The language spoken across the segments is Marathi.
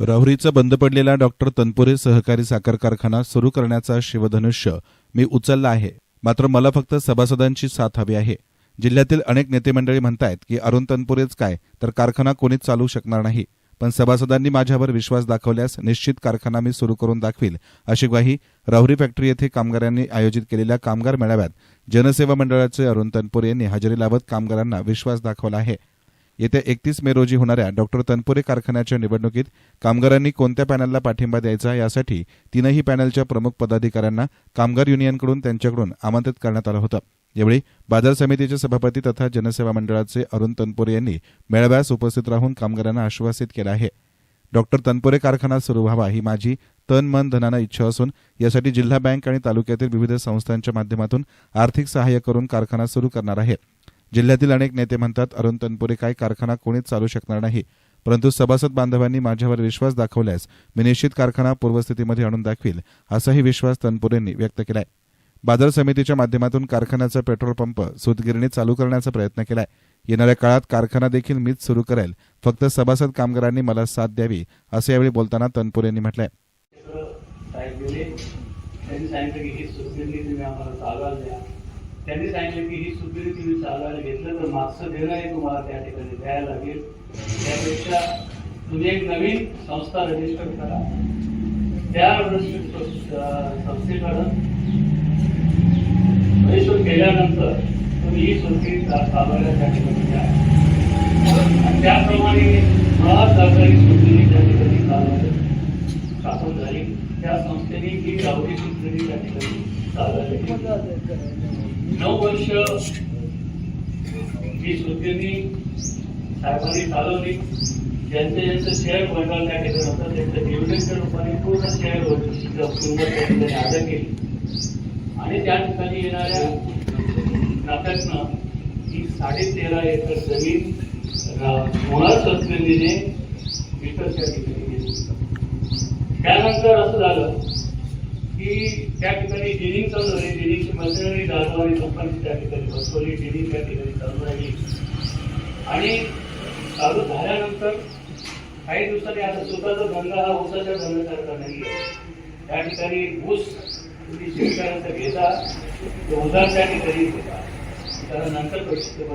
राहुरीचा बंद पडलेला डॉक्टर तनपुरे सहकारी साखर कारखाना सुरू करण्याचा शिवधनुष्य मी उचलला आहे. मात्र मला फक्त सभासदांची साथ हवी आहे. जिल्ह्यातील अनेक नेते मंडळी म्हणतायत की अरुण तनपुरेच काय तर कारखाना कोणीच चालू शकणार नाही. पण सभासदांनी माझ्यावर विश्वास दाखवल्यास निश्चित कारखाना मी सुरू करून दाखवील अशी ग्वाही राहुरी फॅक्टरी येथे कामगारांनी आयोजित केलेल्या कामगार मेळाव्यात जनसेवा मंडळाचे अरुण तनपुरे यांनी हजेरी लावत कामगारांना विश्वास दाखवला आहे. येत्या एकतीस मे रोजी होणाऱ्या डॉक्टर तनपुरे कारखान्याच्या निवडणुकीत कामगारांनी कोणत्या पॅनलला पाठिंबा द्यायचा यासाठी तीनही पॅनलच्या प्रमुख पदाधिकाऱ्यांना कामगार युनियनकडून त्यांच्याकडून आमंत्रित करण्यात आलं होतं. यावेळी बाजार समितीचे सभापती तथा जनसेवा मंडळाचे अरुण तनपुरे यांनी मेळाव्यास उपस्थित राहून कामगारांना आश्वासित केलं आहे. डॉक्टर तनपुरे कारखाना सुरू व्हावा ही माझी तन मन धनानं इच्छा असून यासाठी जिल्हा बँक आणि तालुक्यातील विविध संस्थांच्या माध्यमातून आर्थिक सहाय्य करून कारखाना सुरू करणार आहे. जिल्ह्यातील अनेक नेते म्हणतात अरुण तनपुरे काय कारखाना कोणीच चालू शकणार नाही. परंतु सभासद बांधवांनी माझ्यावर विश्वास दाखवल्यास मी निश्चित कारखाना पूर्वस्थितीमध्ये आणून दाखवील. असाही विश्वास तनपुरेंनी व्यक्त केलाय. बाजार समितीच्या माध्यमातून कारखान्याचा पेट्रोल पंप सुतगिरणी चालू करण्याचा प्रयत्न केलाय. येणाऱ्या काळात कारखाना देखील मीच सुरू करेल. फक्त सभासद कामगारांनी मला साथ द्यावी असं यावेळी बोलताना तनपुरे यांनी म्हटलंय त्यांनी सांगितलं की ही सुतगिरणी तुम्ही आम्हाला चालवाल द्या. त्यांनी सांगितलं की ही सुपिरी तुम्ही चालवायला घेतलं तर मागचं देणं आहे तुम्हाला त्या ठिकाणी द्यायला लागेल. त्यापेक्षा तुम्ही एक नवीन संस्था रजिस्टर करा. त्या संस्थेकडं रजिस्टर केल्यानंतर तुम्ही ही सुतगिरणी चा- चालवायला त्या ठिकाणी द्या आणि त्याप्रमाणे महासरकारी सुतगिरणी त्या ठिकाणी चालवायला स्थापन झाली त्या संस्थेने ही गावठी सुतगिरणी त्या ठिकाणी चालवली नऊ वर्ष ही सुतगिरणी साहेबांनी चालवली. ज्यांचं ज्यांचं शेअर भांडवल त्या ठिकाणी होतं त्यांचं डिव्हिडंडच्या रूपाने पूर्ण शेअर किंमत त्या ठिकाणी अदा केली आणि त्या ठिकाणी येणाऱ्या नात्यातनं ही साडे तेरा एकर जमीन मुळात सुतगिरणीने विकत त्या ठिकाणी त्यानंतर असं झालं की त्या ठिकाणी डिनिंग चालू झाली. डिनिंगची मशिनरी दादवारी लोकांची त्या ठिकाणी बसवली. डिनिंग त्या ठिकाणी चालू राहिली. आणि चालू झाल्यानंतर काही दिवसांनी आता स्वतःचा धंदा हा ऊसाच्या धंद्यासारखा नाही त्या ठिकाणी ऊस तुम्ही शेतकऱ्यांचा घेता तो उधार त्या ठिकाणी घेता. त्याला नंतर पैसे देतो.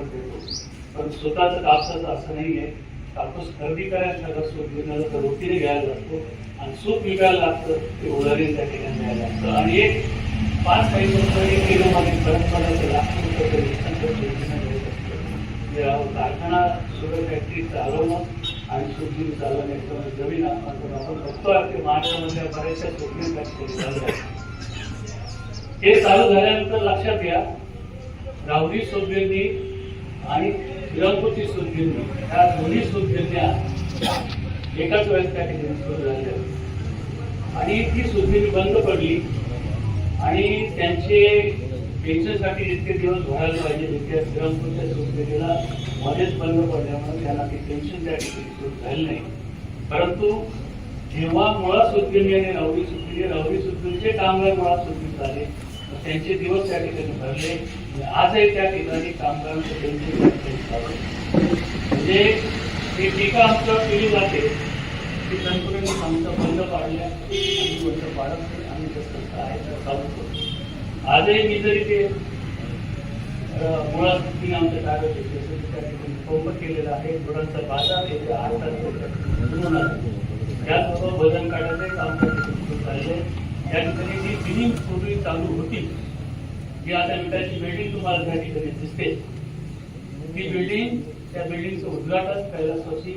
पण स्वतःचं कापसाचं असं नाही आहे. कापूस खरेदी करायला सगळं सूप विकायला तर रोटीने घ्यायला लागतो आणि सूप विकायला लागतं ते उधारी त्या ठिकाणी घ्यायला लागतं. आणि एक पाच पैसे रुपये एक किलो मध्ये फरक पडायचं लाख रुपये तरी नंतर म्हणजे कारखाना सुगर फॅक्टरी चालवणं आणि सुटगिरी चालवण्याचं जमीन आपण आपण बघतो की महाराष्ट्रामध्ये बऱ्याचशा सुटगिरी फॅक्टरी चालू हे चालू झाल्यानंतर लक्षात घ्या राहुरी सोबेंनी आणि श्रीरामपूरची सुटगिरणी ह्या दोन्ही सुटगिरण्या एकाच वेळेस त्या ठिकाणी सुरू झाल्या आणि ती सुटगिरणी बंद पडली. आणि त्यांचे पेन्शनसाठी जितके दिवस भरायला पाहिजे तितक्या श्रीरामपूरच्या सुटगिरणीला मध्येच बंद पडल्यामुळे त्यांना ते पेन्शन त्या ठिकाणी सुरू झालं नाही. परंतु जेव्हा मुळा सुटगिरणी आणि राहुरी सुटगिरणी राहुरी सुटगिरणीचे कामगार मुळा सुटगिरी झाले तर त्यांचे दिवस त्या ठिकाणी भरले. आजही त्या ठिकाणी कामगारांचे पेन्शन म्हणजे ही टीका आमच्यावर केली जाते. की तंत्रज्ञान आमचं बंद पाडल्या आणि बंद पाडत नाही आम्ही त्या संस्था आहे त्या चालू आजही मी जरी ते मुळात तुम्ही आमच्या कागद घेतले असेल त्या ठिकाणी पंप केलेलं आहे. मुळांचा बाजार येथे आठ तारखेला त्याचबरोबर वजन काढायचं काम त्या ठिकाणी त्या ठिकाणी जी बिलिंग पूर्वी चालू होती जी आता विटाची बिल्डिंग तुम्हाला त्या ठिकाणी दिसते. ती बिल्डिंग त्या बिल्डिंगचं उद्घाटन कैलासवासी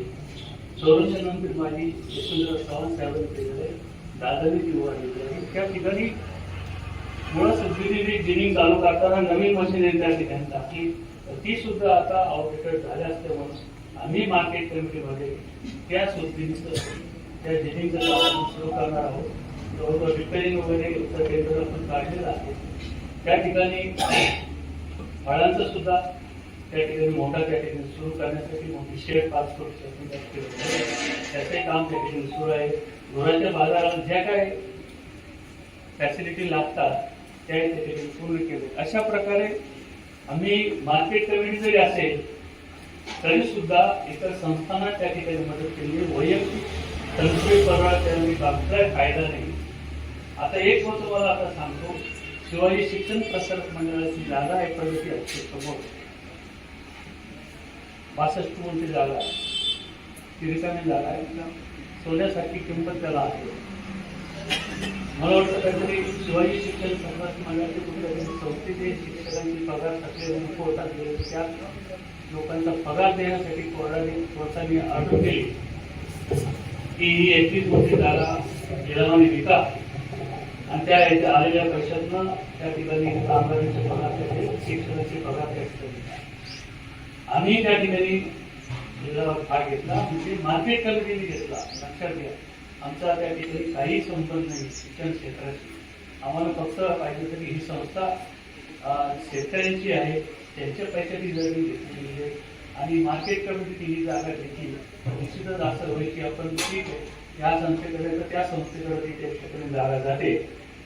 संरक्षण मंत्री माझी यशवंतराव चव्हाण साहेबांनी केलेलं आहे. दादानी ती उभारलेली आहे. त्या ठिकाणी मुळात सुद्धिनी जिनिंग चालू करताना नवीन मशीनरी त्या ठिकाणी टाकली तर ती सुद्धा आता आउटडेटेड झाल्या असल्यामुळे आम्ही मार्केट कमिटीमध्ये त्या सुद्धिनीचं त्या बिलिंगचं काम सुरू करणार आहोत. जवळजवळ रिपेरिंग वगैरे केंद्र पण काढलेलं आहे. त्या ठिकाणी फळांचं सुद्धा त्या ठिकाणी मोठा त्या ठिकाणी सुरू करण्यासाठी मोठी शेड पासपोर्ट त्याचे काम त्या ठिकाणी सुरू आहे. गुरांच्या बाजारात ज्या काय फॅसिलिटी लागतात त्या त्या ठिकाणी पूर्ण केले. अशा प्रकारे आम्ही मार्केट कमिटी जरी असेल तरी सुद्धा इतर संस्थांना त्या ठिकाणी मदत केली वैयक्तिक संशय परवा त्यांनी बागचा फायदा नाही. आता एक होतं मला आता सांगतो. शिवाजी शिक्षण प्रसारक मंडळाची जागा आहे प्रगती असते समोर बासष्ट कोणती जागा आहे. ती रिकामी जागा आहे. तिला सोन्यासारखी किंमत त्याला आहे. मला वाटतं काहीतरी शिवाजी शिक्षण संघात मंडळाचे कुठल्या तरी शिक्षकांची पगार थकले नको होतात. त्या लोकांचा पगार देण्यासाठी कोर्टाने कोर्टाने ऑर्डर केली? की ही एकवीस मोठी जागा जिल्हावाने विका. आणि त्या याच्या आलेल्या पैशातनं त्या ठिकाणी कामगारांचे पगार त्याचे शिक्षणाचे पगार त्याचे आम्ही त्या ठिकाणी भाग घेतला. म्हणजे मार्केट कमिटीने घेतला. लक्षात घ्या. आमचा त्या ठिकाणी काही संबंध नाही शिक्षण क्षेत्राशी. आम्हाला फक्त पाहिजे तरी ही संस्था शेतकऱ्यांची आहे. त्यांच्या पैशाची जर मी घेतलेली आहे. आणि मार्केट कमिटीने ही जागा घेतली. निश्चितच असं होईल की आपण ठीक आहे. या संस्थेकडे तर त्या संस्थेकडे ती त्या ठिकाणी जागा जाते.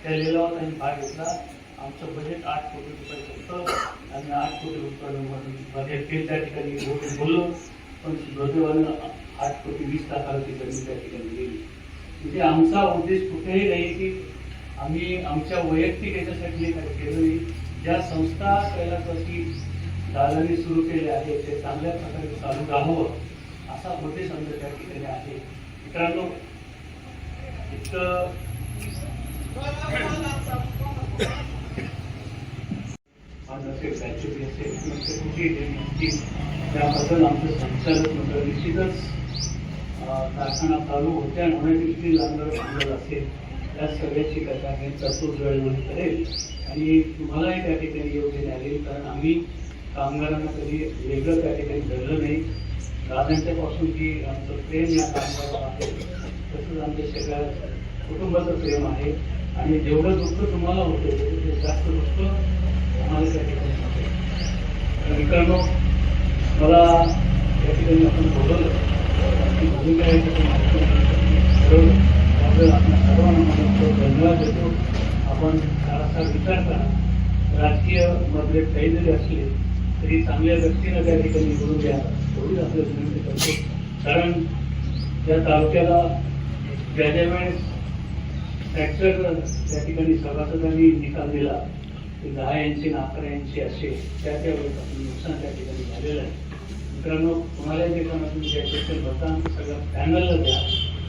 त्या लिलावात आम्ही भाग घेतला. आमचं बजेट आठ कोटी रुपये होतं आणि आठ कोटी रुपये बजेट त्या ठिकाणी बोललो पण दुर्दैवानं आठ कोटी वीस लाखाला ती जमीन त्या ठिकाणी गेली. म्हणजे आमचा उद्देश कुठेही नाही की आम्ही आमच्या वैयक्तिक याच्यासाठी काही केलं नाही. ज्या संस्था कैलासवासी दादाने सुरू केले आहेत ते चांगल्या प्रकारे चालू राहावं असा उद्देश आमच्या त्या ठिकाणी आहे. मित्रांनो इतकं असेल gratuity असेल किंवा ते देणी असतील त्याबद्दल आमचं संचालक मंडळ निश्चितच कारखाना चालू होत्या आणि होण्याची किती लागणार भांडवल असेल त्या सगळ्याची कथा हे तरतूद वेळेमध्ये करेल. आणि तुम्हालाही त्या ठिकाणी योग्य लागेल कारण आम्ही कामगारांना कधी वेगळं त्या ठिकाणी धरलं नाही. दादांच्यापासून जी आमचं प्रेम या कामगारावर आहे तसंच आमच्या सगळ्या कुटुंबाचं प्रेम आहे. आणि जेवढं दुःख तुम्हाला होतं ते जास्त दुःख त्या ठिकाणी मित्रांनो मला या ठिकाणी आपण बोलवलं. आपली भूमिका आहे त्याची आपण सर्वांना धन्यवाद देतो. आपण जरासा विचार करा. राजकीय मतभेद काही जरी असले तरी चांगल्या व्यक्तीनं त्या ठिकाणी निवडून द्या. एवढीच आपल्या विनंती करतो. कारण त्या तालुक्याला ज्या ज्या वेळेस ट्रॅक्टर त्या ठिकाणी सभासदांनी निकाल दिला दहा इंची आणि अकरा इंची असे त्या त्या वेळेस नुकसान त्या ठिकाणी झालेलं आहे. मित्रांनो तुम्हाला जे काम तुम्ही असेल मतदान सगळं पॅनलला द्या.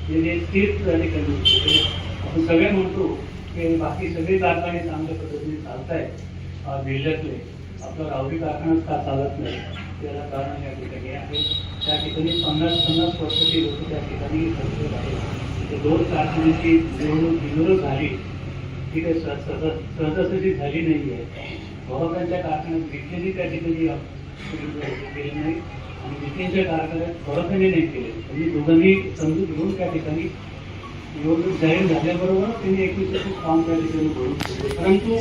म्हणजे तीर्थ त्या ठिकाणी होते. आपण सगळे म्हणतो की बाकी सगळे कारखाने चांगल्या पद्धतीने चालत आहेत जिल्ह्यातले. आपला रावडी कारखानाच का चालत नाही? त्याला कारण या ठिकाणी आहे. त्या ठिकाणी पन्नास पन्नास वर्षाची लोक त्या ठिकाणी ते दोन कारखान्याची निवडणूक निवडणूक झाली. ती काही सहज- सहजासहजी झाली नाही आहे बहुतांच्या कारखान्यात विखेंनी त्या ठिकाणी केले नाही. आणि विखेंच्या कारखान्यात बहुतांनी नाही केले. म्हणजे दोघांनी समजून घेऊन त्या ठिकाणी निवडणूक जाहीर झाल्याबरोबर त्यांनी एकवीस काम त्या ठिकाणी भरून परंतु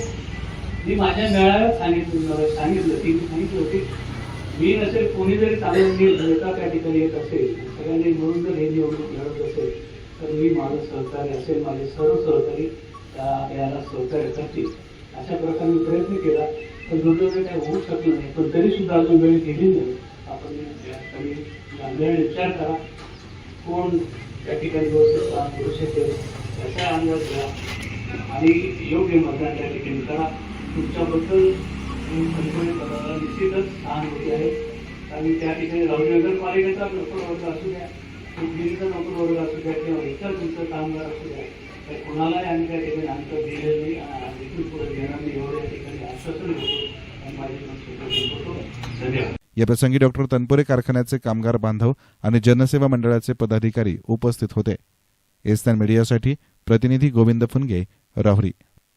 मी माझ्या मेळाव्यात सांगितलं सांगितलं की मी सांगितलं होते मी नसेल कोणी जरी चांगलं मी नेता त्या ठिकाणी येत असेल सगळ्यांनी मिळून जर हे निवडणूक लढत असेल तर मी माझं सहकार्य असेल माझे सर्व सहकारी त्या- याला सहकार्य करतील अशा प्रकारे मी प्रयत्न केला पण दुर्दैव काही होऊ शकलं नाही. पण तरी सुद्धा अजून वेळ गेली नाही. आपण या गांभीर्याने विचार करा. कोण त्या ठिकाणी व्यवस्थित करू शकेल त्याचा अंदाज घ्या. आणि योग्य मतदान त्या ठिकाणी करा. तुमच्याबद्दल निश्चितच सहानुभूती आहे. आणि त्या ठिकाणी राहुल नगरपालिकेचा नोकर असू द्या. दिल्लीचा नोकर वर्ग असू द्या किंवा इतर तुमचं कामगार असू द्या तर कुणालाही आम्ही त्या ठिकाणी अंतर दिलेलं नाही आणि इथून पुढे देणार नाही एवढं या ठिकाणी आश्वासन घेतो आणि माझी मनस्थिती धन्यवाद. या प्रसंगी डॉक्टर तनपुरे कारखान्याचे कामगार बांधव आणि जनसेवा मंडळाचे पदाधिकारी उपस्थित होते. एस्तान मीडियासाठी प्रतिनिधी गोविंद फुनगे राहुरी.